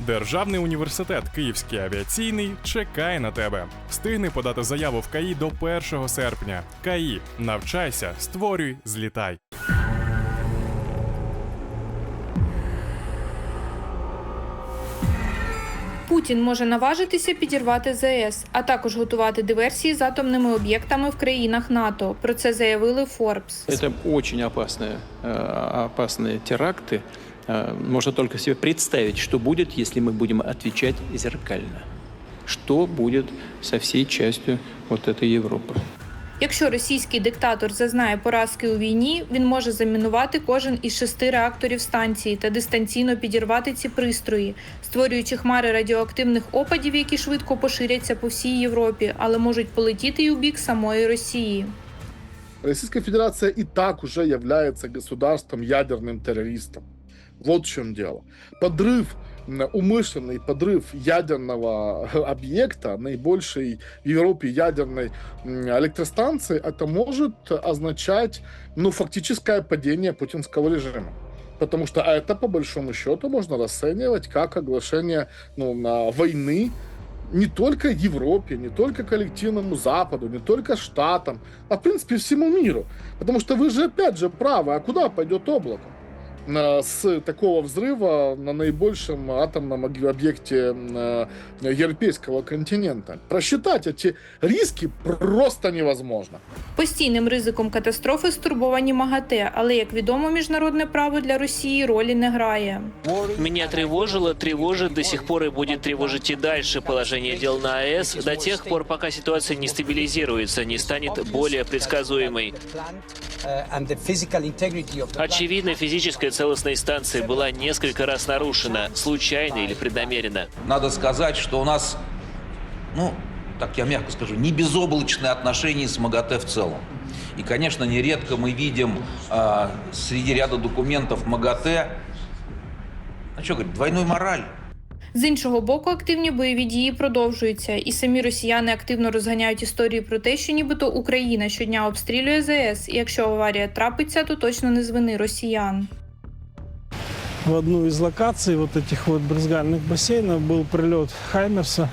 Державний університет Київський авіаційний чекає на тебе. Встигни подати заяву в КАІ до 1 серпня. КАІ. Навчайся, створюй, злітай. Путін може наважитися підірвати ЗС, а також готувати диверсії з атомними об'єктами в країнах НАТО. Про це заявили Forbes. Это очень опасные, э, опасные теракты. Э, Можно только себе представить, что будет, если мы будем отвечать зеркально. Что будет со всей частью вот этой Европы. Якщо російський диктатор зазнає поразки у війні, він може замінувати кожен із шести реакторів станції та дистанційно підірвати ці пристрої, створюючи хмари радіоактивних опадів, які швидко поширяться по всій Європі, але можуть полетіти й у бік самої Росії. Российская Федерация и так уже является государством ядерным террористом. Вот в чем дело. Подрыв, умышленный подрыв ядерного объекта, наибольшей в Европе ядерной электростанции, это может означать, ну, фактическое падение путинского режима. Потому что это, по большому счету, можно расценивать как оглашение ну, на войны не только Европе, не только коллективному Западу, не только Штатам, а в принципе всему миру. Потому что вы же опять же правы, а куда пойдет облако? На- С такого взрыва на наибольшем атомном об- объекте э, европейского континента. Просчитать эти риски просто невозможно. Постійним ризиком катастрофи стурбовані МАГАТЕ, але як відомо, міжнародне право для Росії ролі не грає. Меня тревожило, тревожит до сих пор и будет тревожить и дальше положение дел на АЭС до тех пор, пока ситуация не стабилизируется, не станет более предсказуемой. Очевидно, физическая целостность станции была несколько раз нарушена, случайно или преднамеренно. Надо сказать, что у нас, ну, так я мягко скажу, не безоблачные отношения с МАГАТЭ в целом. И, конечно, нередко мы видим а, среди ряда документов МАГАТЭ, а что говорить, двойную мораль. З іншого боку, активні бойові дії продовжуються, і самі росіяни активно розганяють історії про те, що нібито Україна щодня обстрілює ЗС, і якщо аварія трапиться, то точно не з вини росіян. в одну из локаций вот этих вот брызгальных бассейнов был прилет Хаймерса.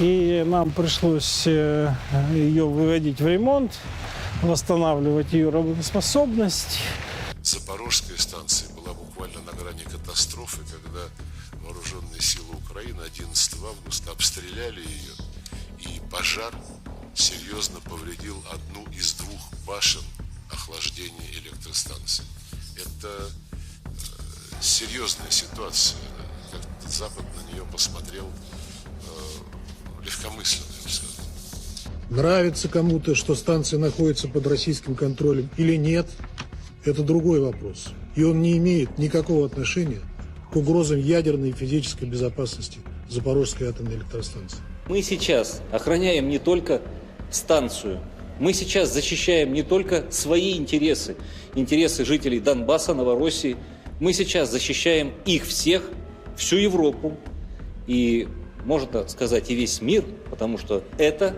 И нам пришлось э, ее выводить в ремонт, восстанавливать ее работоспособность. Запорожская станция была буквально на грани катастрофы, когда вооруженные силы Украины 11 августа обстреляли ее, и пожар серьезно повредил одну из двух башен охлаждения электростанции. Это э, серьезная ситуация. Как Запад на нее посмотрел э, легкомысленно, я бы сказал. Нравится кому-то, что станция находится под российским контролем или нет, это другой вопрос. И он не имеет никакого отношения к угрозам ядерной и физической безопасности Запорожской атомной электростанции. Мы сейчас охраняем не только станцию, мы сейчас защищаем не только свои интересы, интересы жителей Донбасса, Новороссии, мы сейчас защищаем их всех, всю Европу и, можно сказать, и весь мир, потому что это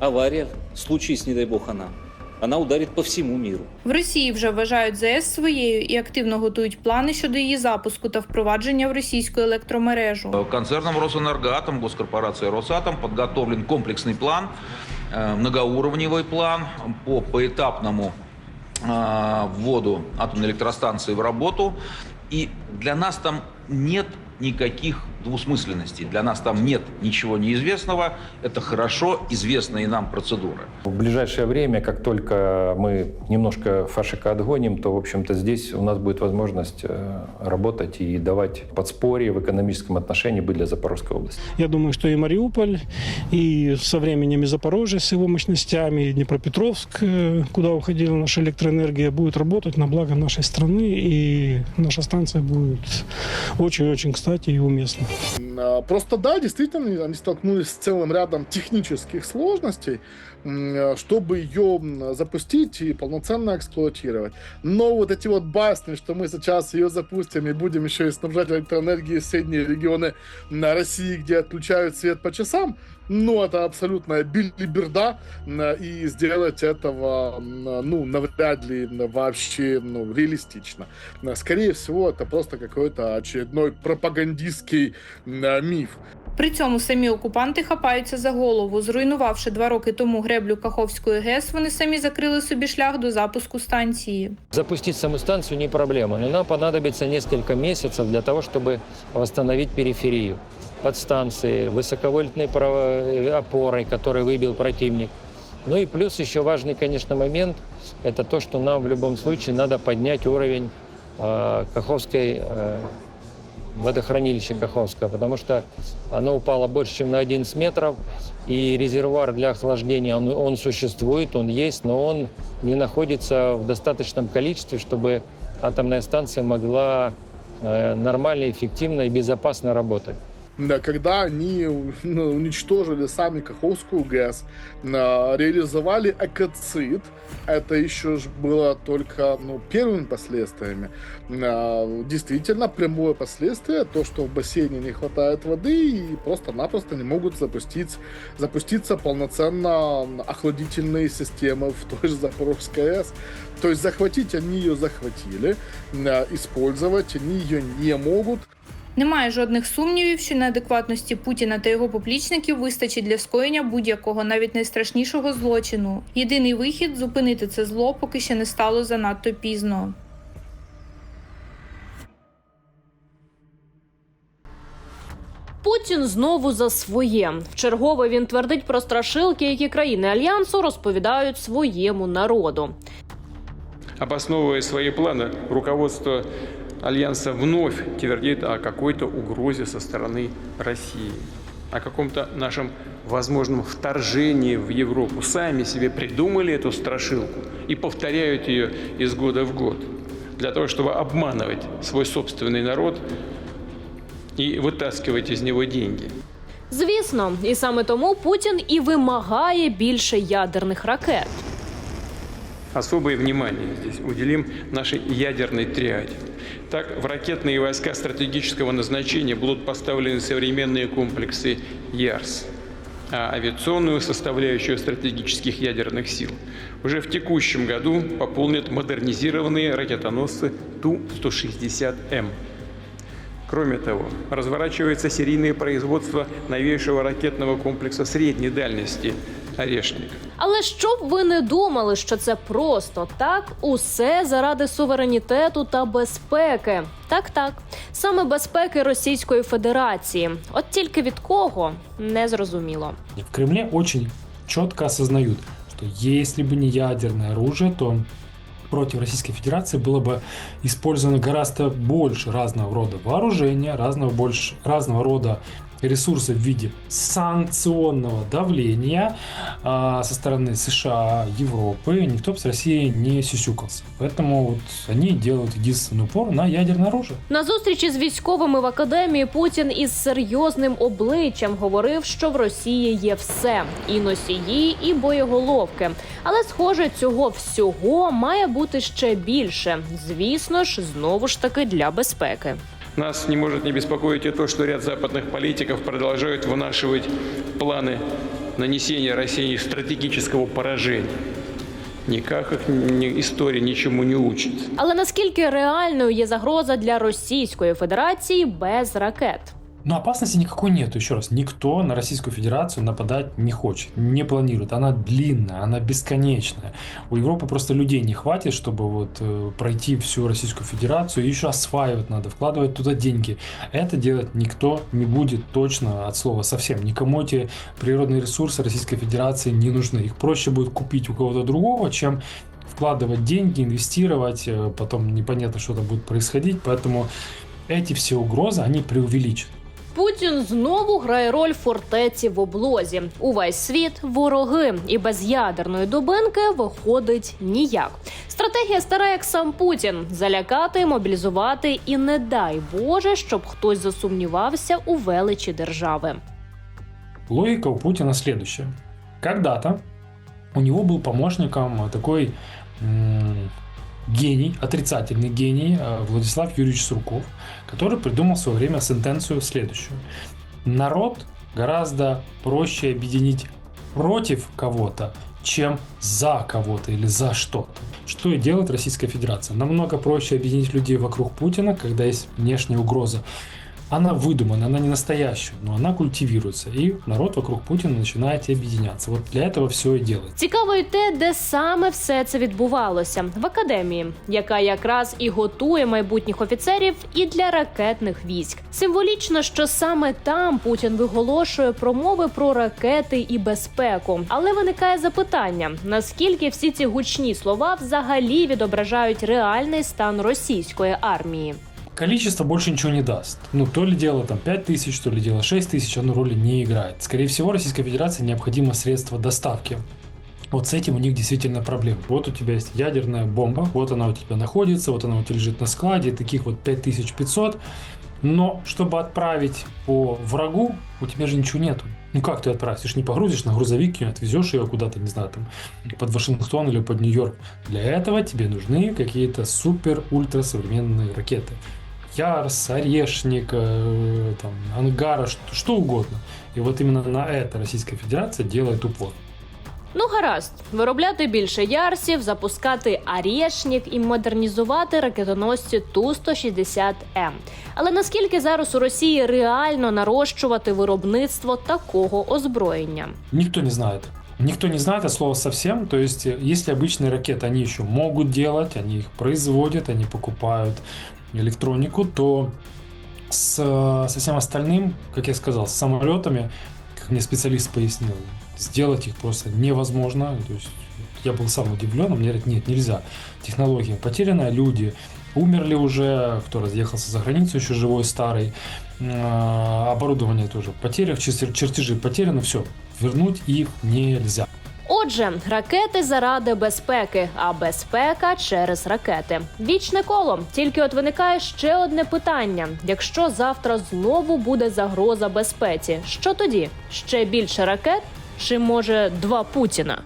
авария, случись, не дай бог, она, она ударит по всему миру. В Росії вже вважають ЗС своєю і активно готують плани щодо її запуску та впровадження в російську електромережу. Концерном Росэнергоатом, госкорпорацией Росатом подготовлен комплексный план, э, многоуровневый план по поэтапному э, вводу атомной электростанции в работу. И для нас там нет никаких двусмысленностей. Для нас там нет ничего неизвестного. Это хорошо известные нам процедуры. В ближайшее время, как только мы немножко фашика отгоним, то, в общем-то, здесь у нас будет возможность э, работать и давать подспорье в экономическом отношении быть для Запорожской области. Я думаю, что и Мариуполь, и со временем и Запорожье с его мощностями, и Днепропетровск, э, куда уходила наша электроэнергия, будет работать на благо нашей страны, и наша станция будет очень-очень кстати и уместна. М, а, Просто да, действительно, они столкнулись с целым рядом технических сложностей, м, э, чтобы ее м, запустить и полноценно эксплуатировать. Но вот эти вот басни, что мы сейчас ее запустим и будем еще и снабжать электроэнергией соседние регионы на России, где отключают свет по часам, ну, это абсолютная билиберда, м, и сделать этого, м, ну, навряд ли вообще, ну, реалистично. Скорее всего, это просто какой-то очередной пропагандистский м, миф. При цьому самі окупанти хапаються за голову. Зруйнувавши два роки тому греблю Каховської ГЕС, вони самі закрили собі шлях до запуску станції. Запустить саму станцию не проблема, но нам понадобится несколько месяцев для того, чтобы восстановить периферию. Подстанции, высоковольтной опорой, который выбил противник. Ну и плюс еще важный, конечно, момент – это то, что нам в любом случае надо поднять уровень э, Каховской э, водохранилища Каховского, потому что оно упало больше, чем на 11 метров, и резервуар для охлаждения, он, он существует, он есть, но он не находится в достаточном количестве, чтобы атомная станция могла э, нормально, эффективно и безопасно работать. Да, когда они ну, уничтожили сами Каховскую ГЭС, а, реализовали экоцид, это еще было только ну, первыми последствиями. А, Действительно, прямое последствие, то, что в бассейне не хватает воды и просто-напросто не могут запустить, запуститься полноценно охладительные системы в той же Запорожской АЭС. То есть захватить они ее захватили, а, использовать они ее не могут. Немає жодних сумнівів, що неадекватності Путіна та його поплічників вистачить для скоєння будь-якого, навіть найстрашнішого злочину. Єдиний вихід зупинити це зло, поки ще не стало занадто пізно. Путін знову за своє. Вчергове він твердить про страшилки, які країни альянсу розповідають своєму народу. Обосновывая свои планы, руководство Альянса вновь твердит о какой-то угрозе со стороны России, о каком-то нашем возможном вторжении в Европу. Сами себе придумали эту страшилку и повторяют ее из года в год для того, чтобы обманывать свой собственный народ и вытаскивать из него деньги. Звісно, і саме тому Путін і вимагає більше ядерних ракет. Особое внимание здесь уделим нашей ядерной триаде. Так, в ракетные войска стратегического назначения будут поставлены современные комплексы ЯРС, а авиационную составляющую стратегических ядерных сил уже в текущем году пополнят модернизированные ракетоносцы Ту-160М. Кроме того, разворачивается серийное производство новейшего ракетного комплекса средней дальности «Орешник». Але щоб ви не думали, що це просто так, усе заради суверенітету та безпеки. Так, так, саме безпеки Російської Федерації. От тільки від кого не зрозуміло. В Кремле очень четко осознают, что если бы не ядерное оружие, то против Российской Федерации было бы использовано гораздо больше разного рода вооружения, разного, больше, разного рода ресурсы в виде санкционного давления а, со стороны США, Европы. Никто бы с Россией не сюсюкался. Поэтому вот они делают единственный упор на ядерное оружие. На зустрічі з військовими в академії Путін із серйозним обличчям говорив, що в Росії є все і носії, і боєголовки. Але, схоже, цього всього має бути ще більше. Звісно ж, знову ж таки для безпеки. Нас не может не беспокоить и то, что ряд западных политиков продолжают вынашивать планы нанесения России стратегического поражения. Никак их ни- история ничему не учит. Але наскільки реальною є загроза для Російської Федерації без ракет? Но опасности никакой нет. Еще раз, никто на Российскую Федерацию нападать не хочет, не планирует. Она длинная, она бесконечная. У Европы просто людей не хватит, чтобы вот э, пройти всю Российскую Федерацию. Еще осваивать надо, вкладывать туда деньги. Это делать никто не будет точно от слова совсем. Никому эти природные ресурсы Российской Федерации не нужны. Их проще будет купить у кого-то другого, чем вкладывать деньги, инвестировать, э, потом непонятно, что там будет происходить. Поэтому эти все угрозы, они преувеличены. Путін знову грає роль фортеці в облозі. Увесь світ вороги, і без ядерної дубинки виходить ніяк. Стратегія стара, як сам Путін: залякати, мобілізувати і не дай Боже, щоб хтось засумнівався у величі держави. Логика у Путина следующая. Когда-то у него был помощником такой м, гений, отрицательный гений э, Владислав Юрьевич Сурков, который придумал в свое время сентенцию следующую. Народ гораздо проще объединить против кого-то, чем за кого-то или за что-то. Что и делает Российская Федерация. Намного проще объединить людей вокруг Путина, когда есть внешняя угроза. Она выдумана, она не настоящая, но она культивируется. И народ вокруг Путина начинает объединяться. Вот для этого все и делается. Цікаво й те, де саме все це відбувалося в академії, яка якраз і готує майбутніх офіцерів і для ракетних військ. Символічно, що саме там Путін виголошує промови про ракети і безпеку. Але виникає запитання: наскільки всі ці гучні слова взагалі відображають реальний стан російської армії? Количество больше ничего не даст. Ну, то ли дело там 5 тысяч, то ли дело 6 тысяч, оно роли не играет. Скорее всего, Российской Федерации необходимо средство доставки. Вот с этим у них действительно проблемы. Вот у тебя есть ядерная бомба, вот она у тебя находится, вот она у тебя лежит на складе, таких вот 5500. Но чтобы отправить по врагу, у тебя же ничего нету. Ну как ты отправишь? Ты же не погрузишь на грузовик и отвезешь ее куда-то, не знаю, там, под Вашингтон или под Нью-Йорк. Для этого тебе нужны какие-то супер-ультра современные ракеты. Ярс, Орешник, э, там, Ангара, что, что угодно. И вот именно на это Российская Федерация делает упор. Ну, гаразд, виробляти більше ярсів, запускати Арєшнік і модернізувати ракетоносці Ту-160М. Але наскільки зараз у Росії реально нарощувати виробництво такого озброєння? Никто не знает. Никто не знает от слова совсем. То есть, э, если обычные ракеты они еще могут делать, они их производят, они покупают электронику, то с, со всем остальным, как я сказал, с самолетами, как мне специалист пояснил, сделать их просто невозможно. То есть я был сам удивлен, а мне говорят, нет, нельзя. Технология потеряна, люди умерли уже, кто разъехался за границу, еще живой, старый. Э, Оборудование тоже чер- чертежи потеряны, все. Вернуть их нельзя. Отже, ракети заради безпеки, а безпека через ракети. Вічне коло. Тільки от виникає ще одне питання: якщо завтра знову буде загроза безпеці, що тоді? Ще більше ракет? Чи може два Путіна?